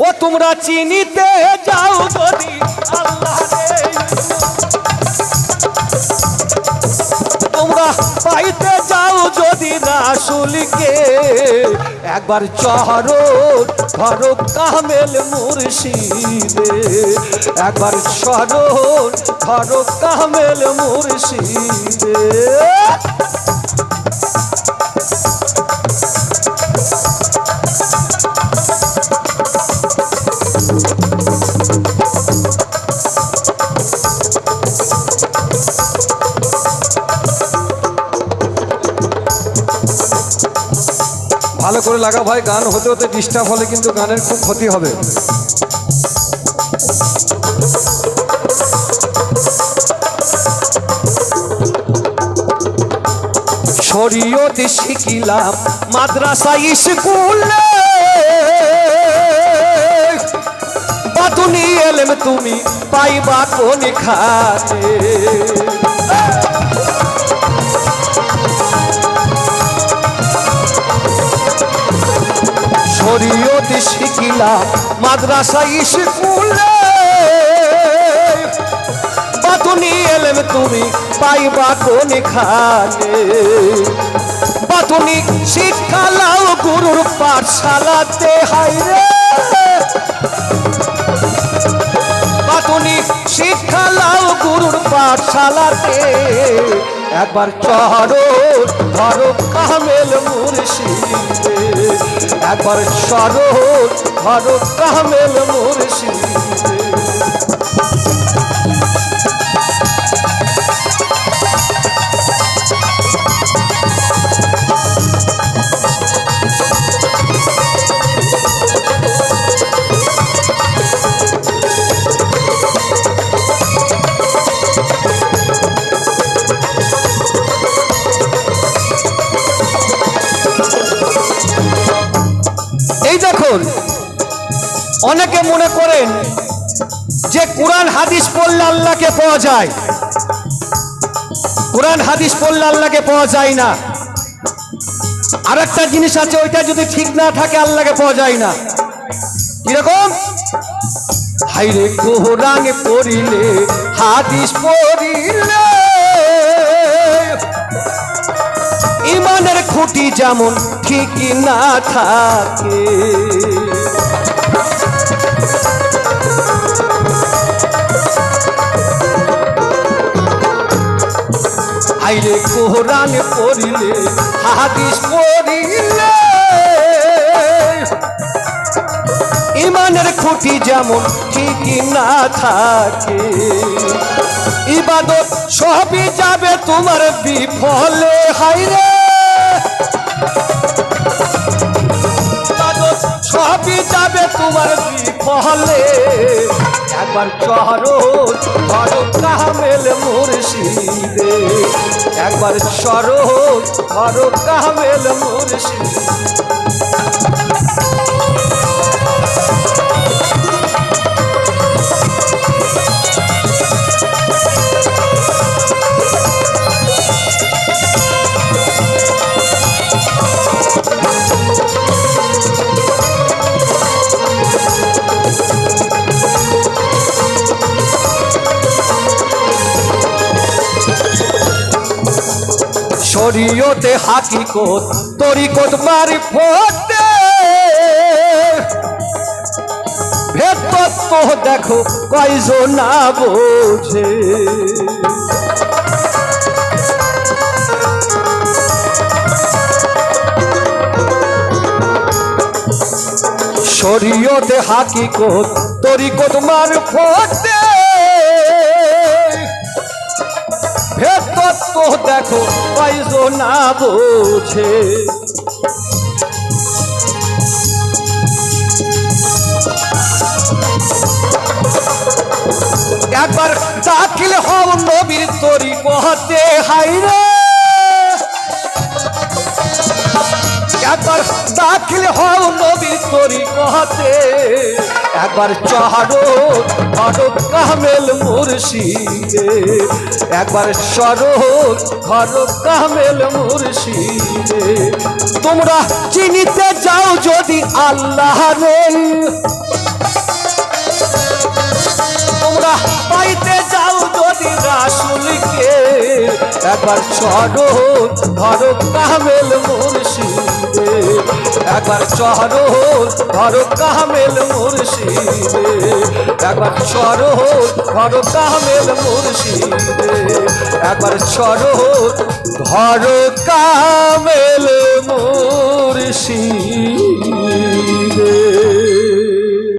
ও তোমরা চিনিতে যাও যদি তোমরা পাইতে যাও যদি রাসুলকে একবার চরণ ঘর কামেল মুর্শিদে। একবার চরণ ঘর কামেল মুর্শিদে। ভালো করে লাগা ভাই, গান হতে হতে ডিস্টার্ব হলে কিন্তু গানের খুব ক্ষতি হবে। শরীয়তে শিখিলাম মাদ্রাসা স্কুলে। বাতুনি এলেম তুমি পাইবা কোন খাতে। শিখিলাম মাদ্রাসা স্কুলে বাতুনি এলেম তুমি পাইবা কোন খানে। বাতুনি শিক্ষা লাও গুরুর পাঠশালাতে হাইরে বাতুনি শিক্ষা লাও গুরুর পাঠশালাতে, একবার চরো ধরো কামেল মুর্শিদে। একবার সরো ধরো কামেল মুর্শিদে। এই দেখুন, অনেকে মনে করেন যে কোরআন হাদিস পড়লে আল্লাহকে পাওয়া যায়। কোরআন হাদিস পড়লে আল্লাহকে পাওয়া যায় না। আর একটা জিনিস আছে, ওইটা যদি ঠিক না থাকে, আল্লাহকে পাওয়া যায় না। কীরকম? হাইরে কোরআন পড়িলে, হাদিস পড়িলে। ইমানের খুঁটি যেমন ঠিক না থাকে। আইরে কোরআন পড়িলে হাদিস পড়িলে ইমানের খুঁটি যেমন ঠিক না থাকে। ইবাদত সবই যাবে তোমার বিফলে হাইরে সবই যাবে তোমার বিফলে। একবার চহরো ধরো কামেল মুর্শিদে। একবার সরো ধরো কামেল মুর্শিদে। শরীয়তে হাকিকত তরিকত মারি ফোটে তত্ত্ব দেখো কয়জন না বোঝে। শরীয়তে হাকিকত তরিকত মার তত্ত্ব দেখো পাইজো না বোঝে। একবার দাখিল হও নবীর তরি কহতে হাইরে একবার দাখিল হও নবীর তরি কহতে একবার চহারো ধরো কামেল মুর্শিদে। একবার সরো ধরো কামেল মুর্শিদে। তোমরা চিনিতে যাও যদি আল্লাহ তোমরা পাইতে যাও যদি রাসুলকে। একবার চড়ো, ধরো কামেল একবার চরণ ঘর কামেল মুর্শিদে। একবার চরণ ঘর কামেল মুর্শিদে। একবার চরণ ঘর কামেল মুর্শিদে।